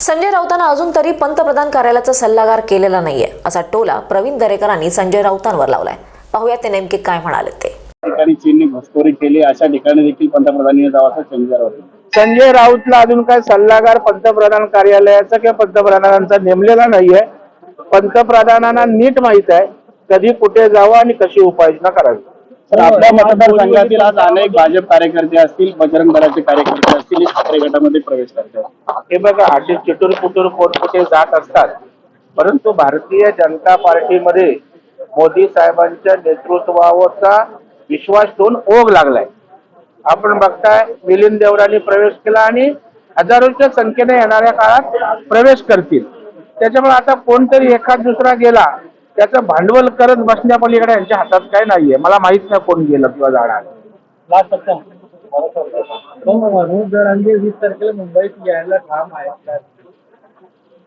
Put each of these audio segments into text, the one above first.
संजय राऊतांना अजून तरी पंतप्रधान कार्यालयाचा सल्लागार केलेला नाहीये असा टोला प्रवीण दरेकरांनी संजय राऊतांवर लावलाय. पाहूया ते नेमके काय म्हणाले ते. ठिकाणी चीनने घुसखोरी केली अशा ठिकाणी देखील पंतप्रधानांनी जावं असं चंदीदार होते संजय राऊतला अजून काय सल्लागार पंतप्रधान कार्यालयाचा किंवा पंतप्रधानांचा नेमलेला नाहीये. पंतप्रधानांना नीट माहीत आहे कधी कुठे जावं आणि कशी उपाययोजना करावी. तर आपल्या मतदारसंघातील आज अनेक भाजप कार्यकर्ते असतील बजरंग दलाचे कार्यकर्ते असतील ठाकरे गटामध्ये प्रवेश करतात. हे बघा असे चिटूर पुटूर कोण कुठे जात असतात. परंतु भारतीय जनता पार्टीमध्ये मोदी साहेबांच्या नेतृत्वावरचा विश्वास ठेवून ओघ लागलाय. आपण बघताय मिलिंद देवरांनी प्रवेश केला आणि हजारोच्या संख्येने येणाऱ्या काळात प्रवेश करतील. त्याच्यामुळे आता कोणतरी एखाद दुसरा गेला त्याचं भांडवल करत बसण्यापलीकडे यांच्या हातात काय नाहीये. मला माहीत नाही कोण गेलं किंवा जाणार. मनोज जरांगे वीस तारखेला मुंबईत यायला ठाम आहेत.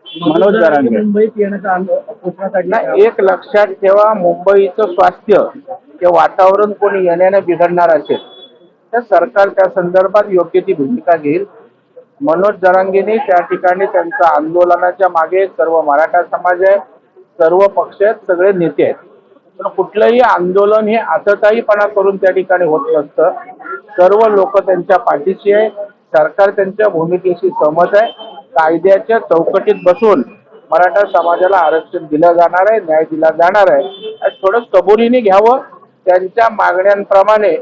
मनोज जरांगे. मुंबईत येण्याचा एक लक्षात ठेवा मुंबईचं स्वास्थ्य ते वातावरण कोणी येण्याने बिघडणार असेल तर सरकार त्या संदर्भात योग्य ती भूमिका घेईल. मनोज जरांगेने त्या ठिकाणी त्यांच्या आंदोलनाच्या मागे सर्व मराठा समाज आहे. सर्व पक्ष आहेत सगळे नेते आहेत. पण कुठलंही आंदोलन हे आतताईपणा करून त्या ठिकाणी होत नसतं. सर्व लोक त्यांच्या पाठीशी आहे. सरकार त्यांच्या भूमिकेशी सहमत आहे. कायद्याच्या चौकटीत बसून मराठा समाजाला आरक्षण दिलं जाणार आहे न्याय दिला जाणार आहे. थोडं सबुरीने घ्यावं. त्यांच्या मागण्यांप्रमाणे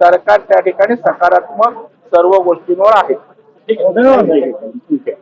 सरकार त्या ठिकाणी सकारात्मक सर्व गोष्टींवर आहे. ठीक आहे.